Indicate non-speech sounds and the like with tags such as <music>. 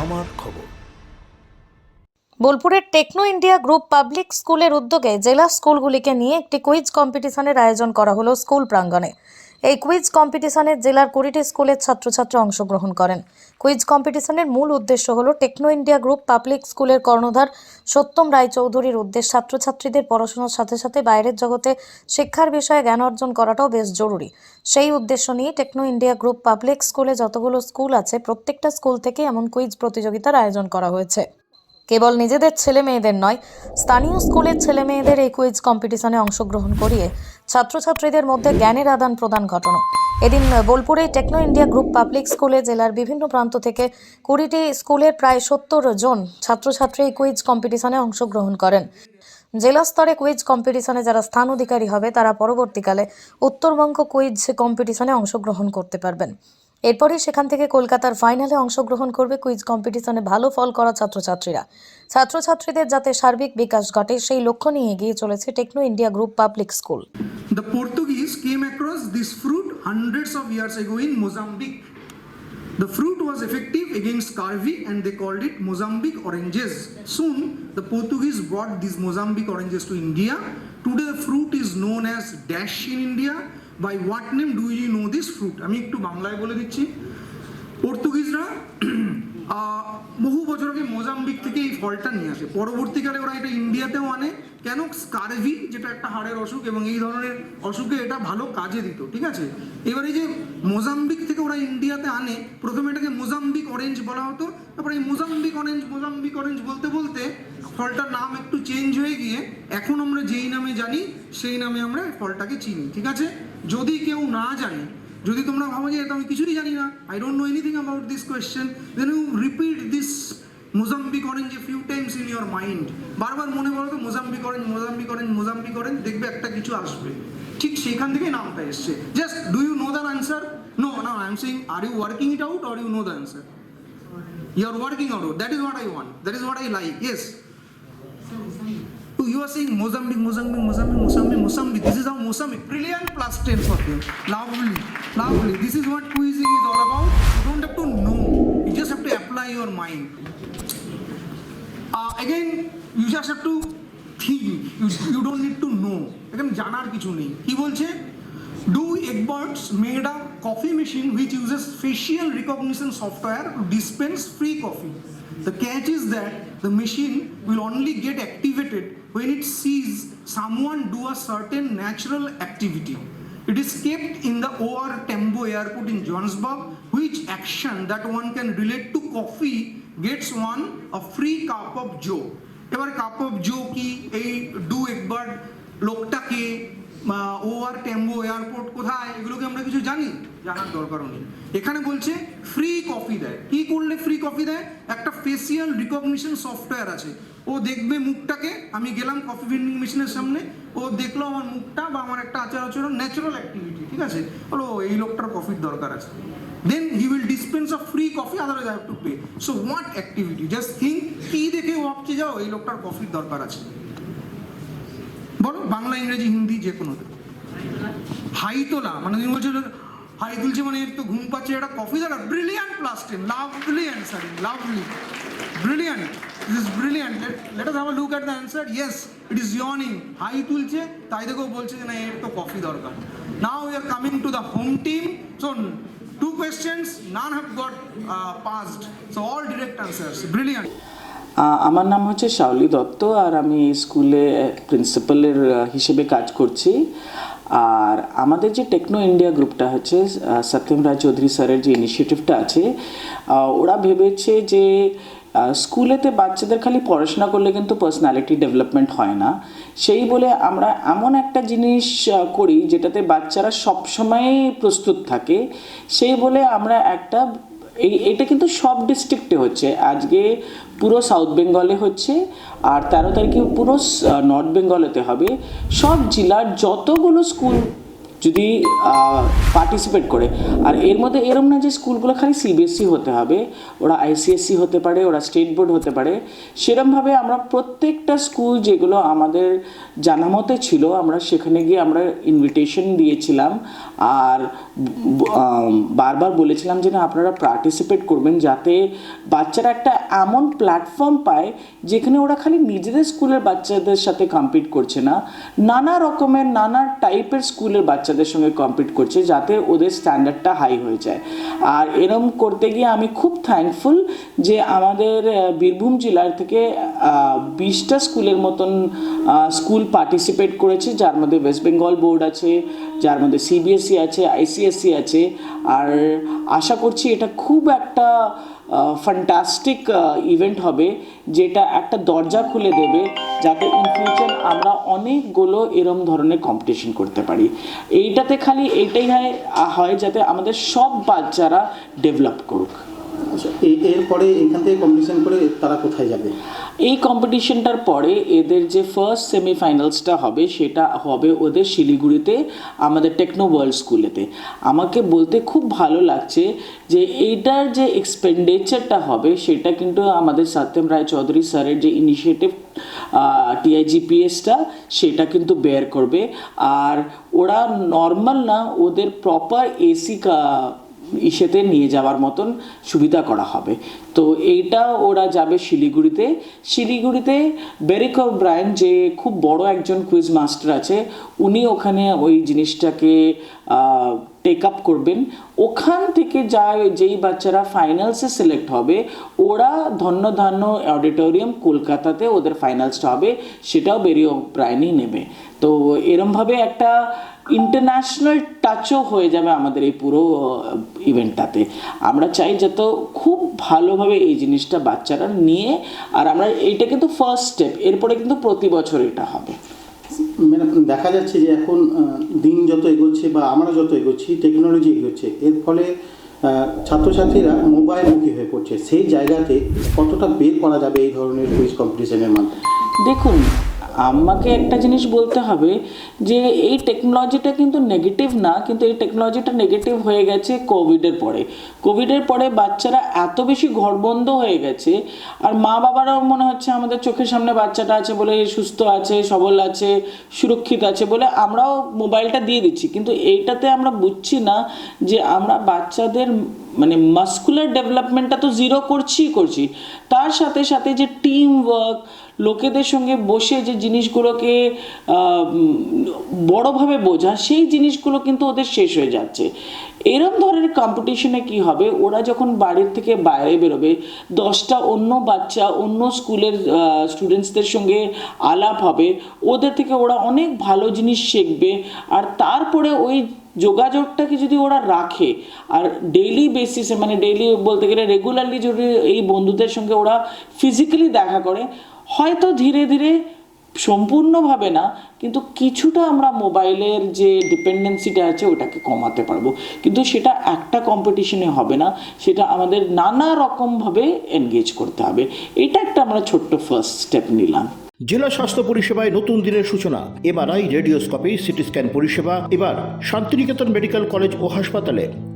আমার খবর। বোলপুরের টেকনো ইন্ডিয়া গ্রুপ পাবলিক স্কুলের উদ্যোগে জেলা স্কুলগুলিকে নিয়ে একটি কুইজ কম্পিটিশনের আয়োজন করা হলো স্কুল প্রাঙ্গণে। এই কুইজ কম্পিটিশনে জেলার কুড়িটি স্কুলের ছাত্রছাত্রী অংশগ্রহণ করেন। কুইজ কম্পিটিশনের মূল উদ্দেশ্য হলো টেকনো ইন্ডিয়া গ্রুপ পাবলিক স্কুলের কর্ণধার সত্যম রায়চৌধুরীর উদ্দেশ্য ছাত্রছাত্রীদের পড়াশোনার সাথে সাথে বাইরের জগতে শিক্ষার বিষয়ে জ্ঞান অর্জন করাটাও বেশ জরুরি। সেই উদ্দেশ্য নিয়ে টেকনো ইন্ডিয়া গ্রুপ পাবলিক স্কুলে যতগুলো স্কুল আছে, প্রত্যেকটা স্কুল থেকে এমন কুইজ প্রতিযোগিতার আয়োজন করা হয়েছে। কেবল নিজেদের ছেলে মেয়েদের নয়, স্থানীয় স্কুলের ছেলে মেয়েদের এই কুইজ কম্পিটিশনে অংশগ্রহণ করিয়ে ছাত্রছাত্রীদের মধ্যে জ্ঞানের আদান প্রদান ঘটনা। এদিন বোলপুরে টেকনো ইন্ডিয়া গ্রুপ পাবলিক স্কুলে জেলার বিভিন্ন প্রান্ত থেকে কুড়িটি স্কুলের প্রায় সত্তর জন ছাত্রছাত্রী কুইজ কম্পিটিশনে অংশগ্রহণ করেন। জেলা স্তরে কুইজ কম্পিটিশনে যারা স্থান অধিকারী হবে, তারা পরবর্তীকালে উত্তরবঙ্গ কুইজ কম্পিটিশনে অংশগ্রহণ করতে পারবেন। এরপরই সেখান থেকে কলকাতার ফাইনালে অংশগ্রহণ করবে কুইজ কম্পিটিশনে ভালো ফল করা ছাত্রছাত্রীরা ছাত্রছাত্রীদের যাতে সার্বিক বিকাশ ঘটে সেই লক্ষ্য নিয়ে এগিয়ে চলেছে techno India group public school The Portuguese came across this fruit hundreds of years ago in Mozambique. The fruit was effective against scurvy and they called it Mozambique oranges. Soon, the Portuguese brought these Mozambique oranges to India. Today, the fruit is known as dash in India. By what name do you know this fruit আমি একটু বাংলায় বলে দিচ্ছি। পর্তুগিজরা <clears throat> বহু বছর আগে Mozambique থেকে এই ফলটা নিয়ে আসে। পরবর্তীকালে ওরা এটা ইন্ডিয়াতেও আনে। কেন? স্কারভি, যেটা একটা হাড়ের অসুখ এবং এই ধরনের অসুখে এটা ভালো কাজে দিত, ঠিক আছে? এবার এই যে মোজাম্বিক থেকে ওরা ইন্ডিয়াতে আনে, প্রথমে এটাকে মোজাম্বিক অরেঞ্জ বলা হতো। তারপর এই মোজাম্বিক অরেঞ্জ মোজাম্বিক অরেঞ্জ বলতে বলতে ফলটার নাম একটু চেঞ্জ হয়ে গিয়ে, এখন আমরা যেই নামে জানি, সেই নামে আমরা ফলটাকে চিনি, ঠিক আছে? যদি কেউ না জানে, যদি তোমরা ভাবো যে এটা আমি কিছুই জানি না I don't know anything about this question then you repeat this Mozambique orange a few times in your mind বারবার মনে করো তো Mozambique orange Mozambique orange Mozambique orange দেখবে একটা কিছু আসবে। ঠিক সেখান থেকেই নামটা এসছে। Just do you know than answer no না I am saying are you working it out or you know the answer you are working out that is what I want that is what I like yes you are saying Mozambique, Mozambique, Mozambique, Mozambique, Mozambique. This is how Mozambique. Brilliant plus 10 for you. Lovely, lovely. This is what quizzing is all about. You don't have to know. You just have to apply your mind. Uh, again, you just have to think. You, you don't need to know. Again, জানার কিছু নেই কি বলছে Do Egberts made a coffee machine which uses facial recognition software to dispense free coffee. The catch is that the machine will only get activated when it sees someone do a certain natural activity. It is kept in the OR Tembo airport in Johannesburg, which action that one can relate to coffee gets one a free cup of joe. এবার cup of জো কি এই do একবার লোকটাকে ও আর Temba airport কোথায়? এগুলোকে আমরা কিছু জানি? জানার দরকারও নেই। এখানে বলছে ফ্রি কফি দেয়। কি করলে ফ্রি কফি দেয়? একটা ফেসিয়াল রিকগনিশন সফটওয়্যার আছে। ও দেখবে মুখটাকে, আমি গেলাম কফি ভেন্ডিং মেশিনের সামনে, ও দেখল আমার মুখটা বা আমার একটা আচার আচরণ ন্যাচারাল অ্যাক্টিভিটি ঠিক আছে? বলো, এই লোকটার কফির দরকার আছে। Then he will dispense of free coffee otherwise I have to pay so what activity just think কি দেখে ভাবছে যাও এই লোকটার কফির দরকার আছে। বলো বাংলা, ইংরেজি, হিন্দি যে কোনো হাই তোলা মানে তুমি বলছো হাই তুলছে মানে তো ঘুম পাচ্ছে, একটা কফি দাঁড়া brilliant plus lovely answer lovely brilliant this brilliant let us have a look at the answer yes it is yawning high তুলছে, তাই দেখেও বলছে যে না, এর তো কফি দরকার। Now we are coming to the home team so two questions none have got passed so all direct answers brilliant আমার নাম হচ্ছে শাওলি দত্ত আর আমি স্কুলে প্রিন্সিপালের হিসেবে কাজ করছি। আর আমাদের যে টেকনো ইন্ডিয়া গ্রুপটা হচ্ছে সত্যম রায় চৌধুরী স্যারের যে ইনিশিয়েটিভটা আছে ওরা ভেবেছে যে স্কুলেতে বাচ্চাদের খালি পড়াশোনা করলে কিন্তু পার্সোনালিটি ডেভেলপমেন্ট হয় না। সেই বলে আমরা এমন একটা জিনিস করি যেটাতে বাচ্চারা সবসময় প্রস্তুত থাকে। সেই বলে আমরা একটা এই, এটা কিন্তু সব ডিস্ট্রিক্টে হচ্ছে। আজকে পুরো সাউথ বেঙ্গলে হচ্ছে, আর তেরো তারিখে পুরো নর্থ বেঙ্গলেতে হবে। সব জেলার যতগুলো স্কুল যদি পার্টিসিপেট করে। আর এর মধ্যে এরম না যে স্কুলগুলো খালি সিবিএসসি হতে হবে, ওরা আইসিএসসি হতে পারে, ওরা স্টেট বোর্ড হতে পারে, সেরমভাবে আমরা প্রত্যেকটা স্কুল যেগুলো আমাদের জানা মতে ছিল, আমরা সেখানে গিয়ে আমরা ইনভিটেশন দিয়েছিলাম। আর বারবার বলেছিলাম যে না, আপনারা পার্টিসিপেট করবেন যাতে বাচ্চারা একটা এমন প্ল্যাটফর্ম পায়, যেখানে ওরা খালি নিজেদের স্কুলের বাচ্চাদের সাথে কম্পিট করছে না। নানা রকমের, নানা টাইপের স্কুলের বাচ্চাদের সঙ্গে কম্পিট করছে যাতে ওদের স্ট্যান্ডার্ডটা হাই হয়ে যায়। আর এরম করতে গিয়ে আমি খুব থ্যাঙ্কফুল যে আমাদের বীরভূম জেলার থেকে বিশটা স্কুলের মতন স্কুল পার্টিসিপেট করেছে। যার মধ্যে ওয়েস্ট বেঙ্গল বোর্ড আছে যার মধ্যে সিবিএসসি আছে আইসিএসসি আছে, আর আশা করছি এটা খুব একটা ফ্যান্টাস্টিক ইভেন্ট হবে, যেটা একটা দরজা খুলে দেবে যাতে ইন ফিউচার আমরা অনেকগুলো এরম ধরনের কম্পিটিশন করতে পারি। এইটাতে খালি এইটাই হয় যাতে আমাদের সব বাচ্চারা ডেভেলপ করুক। আচ্ছা এরপরে এখান থেকে কম্পিটিশন করে তারা কোথায় যাবে? এই কম্পিটিশনটার পরে এদের যে ফার্স্ট সেমিফাইনালসটা হবে, সেটা হবে ওদের শিলিগুড়িতে, আমাদের টেকনো ওয়ার্ল্ড স্কুলেতে আমাকে বলতে খুব ভালো লাগছে যে এইটার যে এক্সপেন্ডিচারটা হবে, সেটা কিন্তু আমাদের সত্যম রায় চৌধুরী স্যারের যে ইনিশিয়েটিভ টিআইজিপিএসটা সেটা কিন্তু বেয়ার করবে। আর ওরা নর্মাল না, ওদের প্রপার এসি ইসেতে নিয়ে যাওয়ার মতন সুবিধা করা হবে। তো এইটা ওরা যাবে শিলিগুড়িতে। শিলিগুড়িতে বেরিক ব্রায়ন, যে খুব বড় একজন কুইজ মাস্টার আছে, উনি ওখানে ওই জিনিসটাকে টেক আপ করবেন, ওখান থেকে যা যেই বাচ্চারা ফাইনালসে সিলেক্ট হবে, ওরা ধন্য ধান্য অডিটোরিয়াম কলকাতাতে ওদের ফাইনালসটা হবে, সেটাও বেরিয়ে ব্রায়নই নেবে। তো এরমভাবে একটা ইন্টারন্যাশনাল টাচও হয়ে যাবে আমাদের এই পুরো ইভেন্টটাতে আমরা চাই যত খুব ভালোভাবে এই জিনিসটা বাচ্চারা নিয়ে, আর আমরা এইটা কিন্তু ফার্স্ট স্টেপ এরপরে কিন্তু প্রতি বছর এটা হবে। ম্যাডাম দেখা যাচ্ছে যে এখন দিন যত এগোচ্ছে বা আমরা যত এগোচ্ছি টেকনোলজি এগোচ্ছে, এর ফলে ছাত্রছাত্রীরা মোবাইল মোবাইলমুখী হয়ে পড়ছে। সেই জায়গাতে কতটা বের করা যাবে এই ধরনের কুইজ কম্পিটিশনের মাধ্যমে? দেখুন আমাকে একটা জিনিস বলতে হবে যে এই টেকনোলজিটা কিন্তু নেগেটিভ না, কিন্তু এই টেকনোলজিটা নেগেটিভ হয়ে গেছে কোভিডের পরে। কোভিডের পরে বাচ্চারা এত বেশি ঘরবন্ধ হয়ে গেছে, আর মা বাবারাও মনে হচ্ছে আমাদের চোখের সামনে বাচ্চাটা আছে বলে সুস্থ আছে, সবল আছে, সুরক্ষিত আছে বলে আমরাও মোবাইলটা দিয়ে দিচ্ছি। কিন্তু এইটাতে আমরা বুঝছি না যে আমরা বাচ্চাদের মানে মাস্কুলার ডেভেলপমেন্টটা তো জিরো করছি করছি। তার সাথে সাথে যে টিম ওয়ার্ক লোকেদের সঙ্গে বসে যে জিনিসগুলোকে বড়োভাবে বোঝা, সেই জিনিসগুলো কিন্তু ওদের শেষ হয়ে যাচ্ছে। এরম ধরনের কম্পিটিশনে কি হবে? ওরা যখন বাড়ির থেকে বাইরে বেরোবে, দশটা অন্য বাচ্চা, অন্য স্কুলের স্টুডেন্টসদের সঙ্গে আলাপ হবে, ওদের থেকে ওরা অনেক ভালো জিনিস শিখবে, আর তারপরে ওই যোগাযোগটাকে যদি ওরা রাখে, আর ডেইলি বেসিসে মানে ডেইলি বলতে গেলে রেগুলারলি যদি এই বন্ধুদের সঙ্গে ওরা ফিজিক্যালি দেখা করে হয়তো ধীরে ধীরে সম্পূর্ণভাবে না, কিন্তু কিছুটা আমরা মোবাইলের যে ডিপেন্ডেন্সিটা আছে ওটাকে কমাতে পারব। কিন্তু সেটা একটা কম্পিটিশনে হবে না, সেটা আমাদের নানা রকমভাবে এনগেজ করতে হবে। এটা একটা আমরা ছোট্ট ফার্স্ট স্টেপ নিলাম। জেলা স্বাস্থ্য পরিষেবায় নতুন দিনের সূচনা, এমআরআই, রেডিওস্কোপি সিটি স্ক্যান পরিষেবা, এবার শান্তিনিকেতন মেডিকেল কলেজ ও হাসপাতালে।